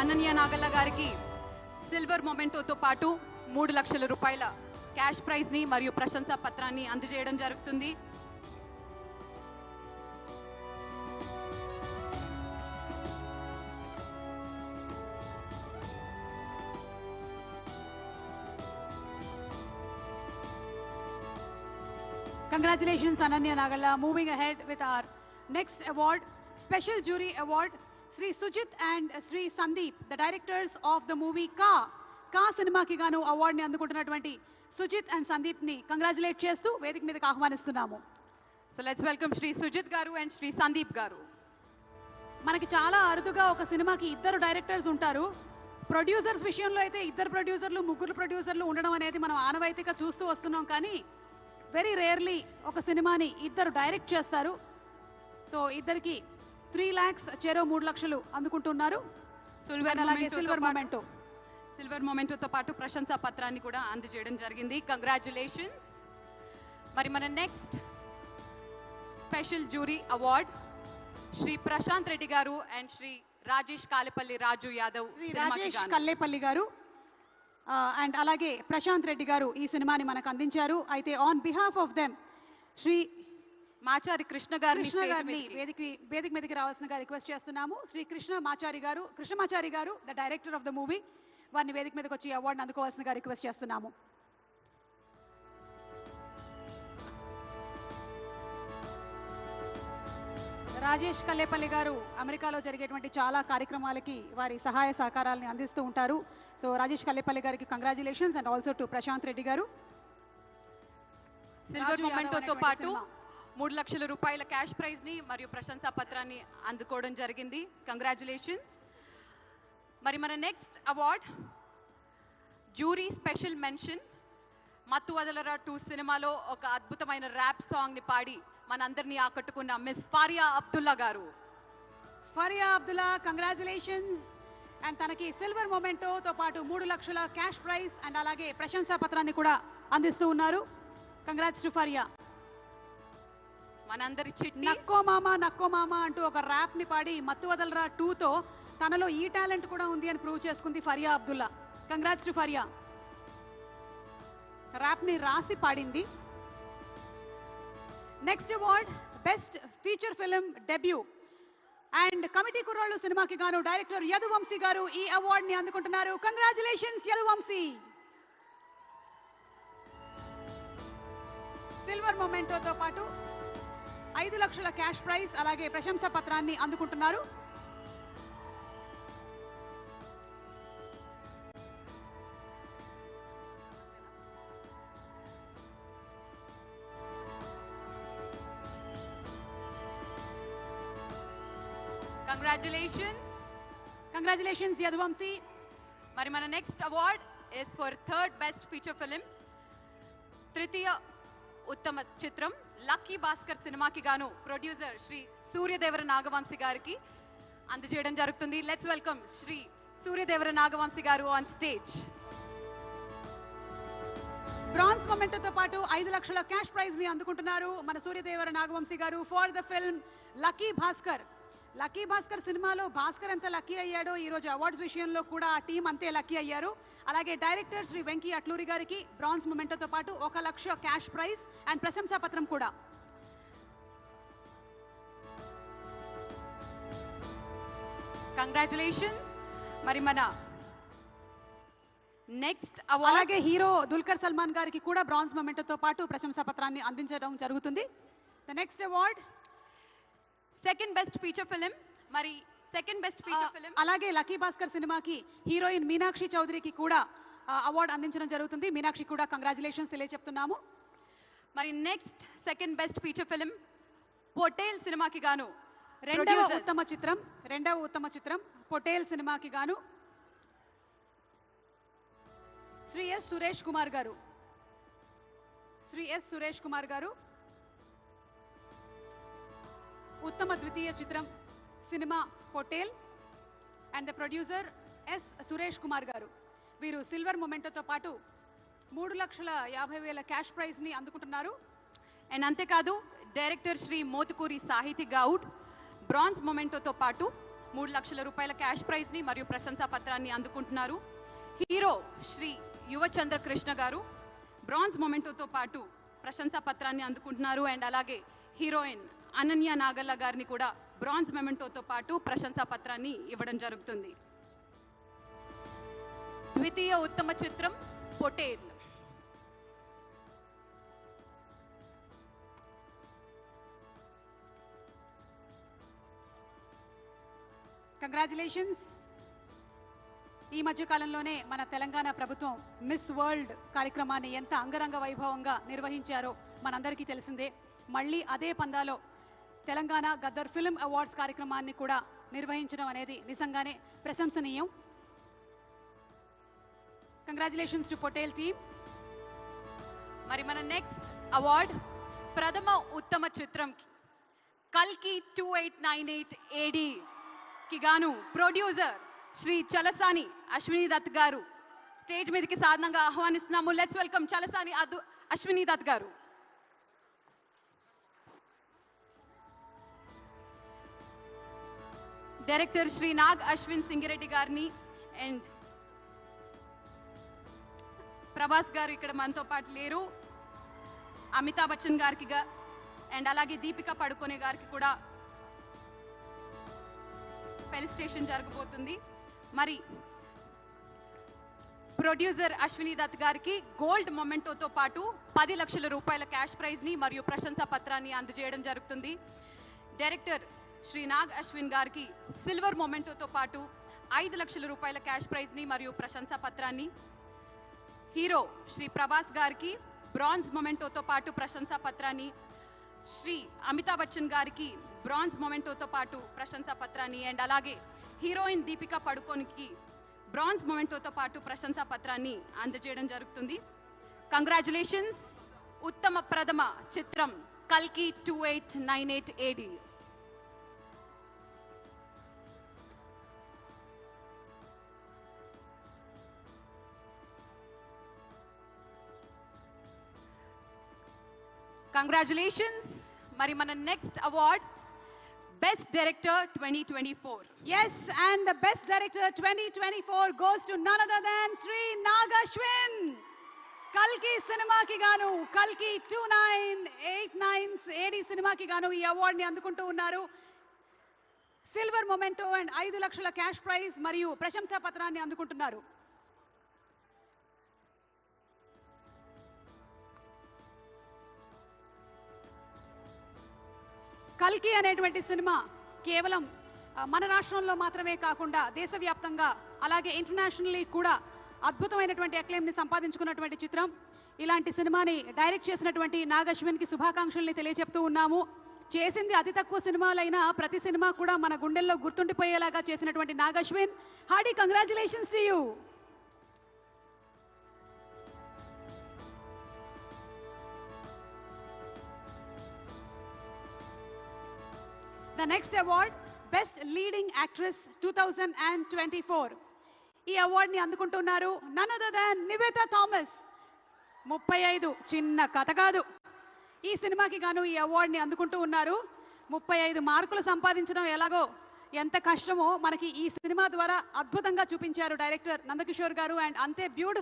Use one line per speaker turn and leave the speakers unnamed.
అనన్య నాగల్ల గారికి సిల్వర్ మొమెంటోతో పాటు మూడు లక్షల రూపాయల క్యాష్ ప్రైజ్ని మరియు ప్రశంసా పత్రాన్ని అందజేయడం జరుగుతుంది
Congratulations, Ananya Nagala. Moving ahead with our next award, Special Jury Award, Sri Sujit and Sri Sandeep, the directors of the movie Ka. కా సినిమాకి గాను అవార్డుని అందుకుంటున్నటువంటి సుజిత్ అండ్ సందీప్ని కంగ్రాచులేట్ చేస్తూ వేదిక మీదకి ఆహ్వానిస్తున్నాము.
So let's welcome Shri Sujith garu and Shri Sandeep గారు.
మనకి చాలా అరుదుగా ఒక సినిమాకి ఇద్దరు డైరెక్టర్స్ ఉంటారు. ప్రొడ్యూసర్స్ విషయంలో అయితే ఇద్దరు ప్రొడ్యూసర్లు ముగ్గురు ప్రొడ్యూసర్లు ఉండడం అనేది మనం ఆనవాయితీగా చూస్తూ వస్తున్నాం కానీ వెరీ రేర్లీ ఒక సినిమాని ఇద్దరు డైరెక్ట్ చేస్తారు. సో ఇద్దరికి త్రీ ల్యాక్స్ చెరో మూడు లక్షలు అందుకుంటున్నారు.
సిల్వర్
అలాగే సిల్వర్ మొమెంటో
సిల్వర్ మొమెంటోతో పాటు ప్రశంసా పత్రాన్ని కూడా అందజేయడం జరిగింది. కంగ్రాచులేషన్స్ మరి మన next special jury award Shri Prashanth Reddy garu and Shri Rajesh Kalepalli Raju Yadav
Shri Rajesh. Kallepalli garu and అలాగే ప్రశాంత్ రెడ్డి గారు ఈ సినిమాని మనకు అందించారు. అయితే on behalf of them Shri
Machari Krishna గారిని
కృష్ణ గారిని వేదిక వేదిక మీదకి రావాల్సిందిగా రిక్వెస్ట్ చేస్తున్నాము. Shri Krishna Machari garu Krishnamachari garu the director of the movie వారిని వేదిక మీదకి వచ్చి అవార్డుని అందుకోవాల్సిందిగా రిక్వెస్ట్ చేస్తున్నాము. రాజేష్ కల్లేపల్లి గారు అమెరికాలో జరిగేటువంటి చాలా కార్యక్రమాలకి వారి సహాయ సహకారాలని అందిస్తూ ఉంటారు. సో రాజేష్ కల్లేపల్లి గారికి congratulations and also to Prashanth Reddy garu.
Silver మొమెంటోతో పాటు. మూడు లక్షల రూపాయల క్యాష్ ప్రైజ్ని మరియు ప్రశంసా పత్రాన్ని అందుకోవడం జరిగింది. కంగ్రాచులేషన్స్ మరి మన next award jury special mention Mathu Vadalara two సినిమాలో ఒక అద్భుతమైన ర్యాప్ సాంగ్ని పాడి మనందరినీ ఆకట్టుకున్న miss Faria Abdullah garu.
Faria Abdullah congratulations and తనకి సిల్వర్ మొమెంటోతో పాటు మూడు లక్షల క్యాష్ ప్రైజ్ అండ్ అలాగే ప్రశంసా పత్రాన్ని కూడా అందిస్తూ ఉన్నారు. Congrats to Faria.
మనందరి చిట్టి.
నక్కో మామ నక్కో మామ అంటూ ఒక ర్యాప్ని పాడి మత్తు వదలరా టూతో తనలో ఈ టాలెంట్ కూడా ఉంది అని ప్రూవ్ చేసుకుంది Faria Abdullah. Congrats to Faria. ర్యాప్ని రాసి పాడింది. Next award best feature film debut. And committee కుర్రాళ్ళు సినిమాకి గాను డైరెక్టర్ యదువంశీ గారు ఈ అవార్డుని అందుకుంటున్నారు. కంగ్రాచులేషన్స్ యదువంశీ. సిల్వర్ మొమెంటోతో పాటు ఐదు లక్షల క్యాష్ ప్రైజ్ అలాగే ప్రశంసా పత్రాన్ని అందుకుంటున్నారు.
కంగ్రాచులేషన్స్
కంగ్రాచులేషన్స్ యదువంశీ
మరి మన next award is for third best feature film తృతీయ ఉత్తమ చిత్రం లక్కీ భాస్కర్ సినిమాకి గాను ప్రొడ్యూసర్ శ్రీ సూర్యదేవర నాగవంశి గారికి అందజేయడం జరుగుతుంది. లెట్స్ వెల్కమ్ శ్రీ సూర్యదేవర నాగవంశి గారు ఆన్ స్టేజ్
బ్రాన్స్ మొమెంటోతో పాటు ఐదు లక్షల క్యాష్ ప్రైజ్ని అందుకుంటున్నారు మన సూర్యదేవర నాగవంశి గారు for the film lucky Bhaskar. Lucky Bhaskar సినిమాలో భాస్కర్ ఎంత లక్కీ అయ్యాడో ఈ రోజు అవార్డ్స్ విషయంలో కూడా ఆ టీం అంతే లక్కీ అయ్యారు. అలాగే డైరెక్టర్ శ్రీ వెంకీ అట్లూరి గారికి బ్రాన్స్ మొమెంటోతో పాటు ఒక లక్ష క్యాష్ ప్రైజ్ అండ్ ప్రశంసా పత్రం కూడా.
కంగ్రాచులేషన్స్ మరి మన నెక్స్ట్
అలాగే హీరో దుల్కర్ సల్మాన్ గారికి కూడా బ్రాన్స్ మొమెంటోతో పాటు ప్రశంసా పత్రాన్ని అందించడం జరుగుతుంది. The next award
second best feature film మరి సెకండ్ బెస్ట్ ఫీచర్ ఫిలిం
అలాగే లక్కీ భాస్కర్ సినిమాకి హీరోయిన్ మీనాక్షి చౌదరికి కూడా అవార్డు అందించడం జరుగుతుంది. మీనాక్షి కూడా కంగ్రాచులేషన్స్ తెలియజెప్తున్నాము
మరి next second best feature film Pottel సినిమాకి గాను
రెండవ. ఉత్తమ చిత్రం రెండవ ఉత్తమ చిత్రం పొటేల్ సినిమాకి గాను శ్రీ ఎస్ సురేష్ కుమార్ గారు. శ్రీ ఎస్ సురేష్ కుమార్ గారు ఉత్తమ ద్వితీయ చిత్రం cinema Potel and the producer S Suresh Kumar గారు. వీరు సిల్వర్ మొమెంటోతో పాటు మూడు లక్షల యాభై వేల క్యాష్ ప్రైజ్ని అందుకుంటున్నారు.
అండ్ అంతేకాదు డైరెక్టర్ శ్రీ మోతుకూరి సాహితి గౌడ్ బ్రాంజ్ మొమెంటోతో పాటు మూడు లక్షల రూపాయల క్యాష్ ప్రైజ్ని మరియు ప్రశంసా పత్రాన్ని అందుకుంటున్నారు. హీరో శ్రీ యువచంద్ర కృష్ణ గారు బ్రాంజ్ మొమెంటోతో పాటు ప్రశంసా పత్రాన్ని అందుకుంటున్నారు. అండ్ అలాగే హీరోయిన్ అనన్య నాగల్ల గారిని కూడా బ్రాంజ్ మెమెంటోతో పాటు ప్రశంసా పత్రాన్ని ఇవ్వడం జరుగుతుంది. ద్వితీయ ఉత్తమ చిత్రం పొటేల్.
కంగ్రాచులేషన్స్ ఈ మధ్య కాలంలోనే మన తెలంగాణ ప్రభుత్వం మిస్ వరల్డ్ కార్యక్రమాన్ని ఎంత అంగరంగ వైభవంగా నిర్వహించారో మనందరికీ తెలిసిందే. మళ్ళీ అదే పందాలో తెలంగాణ గద్దర్ ఫిల్మ్ అవార్డ్స్ కార్యక్రమాన్ని కూడా నిర్వహించడం అనేది నిజంగానే ప్రశంసనీయం. కంగ్రాచులేషన్స్ టు పొటేల్ టీమ్
మరి మన నెక్స్ట్ అవార్డ్ ప్రథమ ఉత్తమ చిత్రం కల్కి two eight nine eight AD కి గాను ప్రొడ్యూసర్ శ్రీ చలసాని అశ్విని దత్ గారు. స్టేజ్ మీదకి సాధనంగా ఆహ్వానిస్తున్నాము. లెట్స్ వెల్కమ్ చలసాని అదు అశ్విని దత్ గారు. డైరెక్టర్ శ్రీ నాగ్ అశ్విన్ సింగిరెడ్డి గారిని అండ్ ప్రభాస్ గారు ఇక్కడ మనతో పాటు లేరు. అమితాబ్ బచ్చన్ గారికిగా అండ్ అలాగే దీపిక పడుకునే గారికి కూడా ఫెలిస్టేషన్ జరగబోతుంది. మరి ప్రొడ్యూసర్ అశ్విని దత్ గారికి గోల్డ్ మొమెంటోతో పాటు పది లక్షల రూపాయల క్యాష్ ప్రైజ్ని మరియు ప్రశంసా పత్రాన్ని అందజేయడం జరుగుతుంది. డైరెక్టర్ శ్రీ నాగ్ అశ్విన్ గారికి సిల్వర్ మొమెంటోతో పాటు ఐదు లక్షల రూపాయల క్యాష్ ప్రైజ్ని మరియు ప్రశంసా పత్రాన్ని. హీరో శ్రీ ప్రభాస్ గారికి బ్రాంజ్ మొమెంటోతో పాటు ప్రశంసా పత్రాన్ని. శ్రీ అమితాబ్ బచ్చన్ గారికి బ్రాంజ్ మొమెంటోతో పాటు ప్రశంసా పత్రాన్ని. అండ్ అలాగే హీరోయిన్ దీపిక పడుకోనికి బ్రాంజ్ మొమెంటోతో పాటు ప్రశంసా పత్రాన్ని అందజేయడం జరుగుతుంది. కంగ్రాచులేషన్స్ ఉత్తమ ప్రథమ చిత్రం కల్కి two eight nine eight AD. Congratulations మరి మన next award best director twenty twenty four
is and the best director twenty twenty four goes to none other than Shri Nag Ashwin కల్కి సినిమాకి గాను కల్కి two nine eight nines AD సినిమాకి గాను ఈ అవార్డుని అందుకుంటూ ఉన్నారు. సిల్వర్ మొమెంటో అండ్ ఐదు లక్షల క్యాష్ ప్రైజ్ మరియు ప్రశంసా పత్రాన్ని అందుకుంటున్నారు. కల్కి అనేటువంటి సినిమా కేవలం మన రాష్ట్రంలో మాత్రమే కాకుండా దేశవ్యాప్తంగా అలాగే ఇంటర్నేషనల్లీ కూడా అద్భుతమైనటువంటి అక్లెయిమ్ని సంపాదించుకున్నటువంటి చిత్రం. ఇలాంటి సినిమాని డైరెక్ట్ చేసినటువంటి నాగశ్విన్కి శుభాకాంక్షల్ని తెలియజెప్తూ ఉన్నాము. చేసింది అతి తక్కువ సినిమాలైనా ప్రతి సినిమా కూడా మన గుండెల్లో గుర్తుండిపోయేలాగా చేసినటువంటి Nag Ashwin. Hearty congratulations to you! The next award best leading actress two thousand and twenty four ఈ అవార్డుని అందుకుంటున్నారు none other than Nivetha Thomas ముప్పై ఐదు చిన్న కథ కాదు. ఈ సినిమాకి గాను ఈ అవార్డుని అందుకుంటూ ఉన్నారు. ముప్పై ఐదు మార్కులు సంపాదించడం ఎలాగో ఎంత కష్టమో మనకి ఈ సినిమా ద్వారా అద్భుతంగా చూపించారు డైరెక్టర్ నందకిషోర్ గారు. అండ్ అంతే బ్యూటిఫుల్